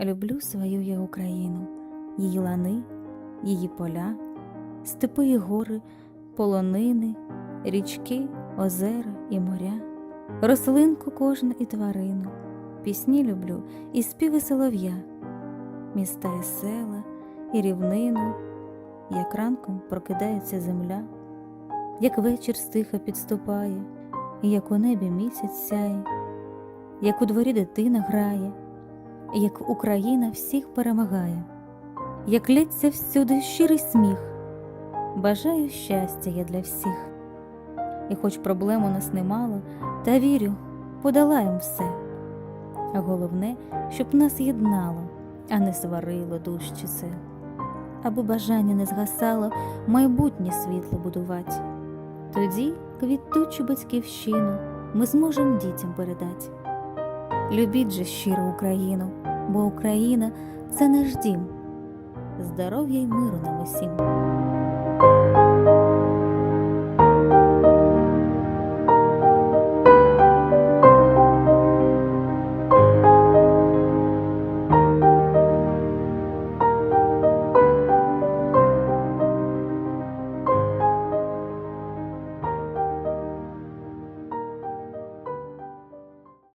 Люблю свою я Україну, її лани, її поля, степи і гори, полонини, річки, озера і моря, рослинку кожну і тварину, пісні люблю і співи солов'я, міста і села, і рівнину, як ранком прокидається земля, як вечір стиха підступає, і як у небі місяць сяє, як у дворі дитина грає як Україна всіх перемагає, як лється всюди щирий сміх. Бажаю щастя я для всіх. І хоч проблем у нас немало, та вірю, подолаєм все. А головне, щоб нас єднало, а не сварило чи сил. Аби бажання не згасало, майбутнє світло будувати. Тоді квітучу батьківщину ми зможемо дітям передати. Любіть же щиро Україну, бо Україна це наш дім. Здоров'я й миру нам усім.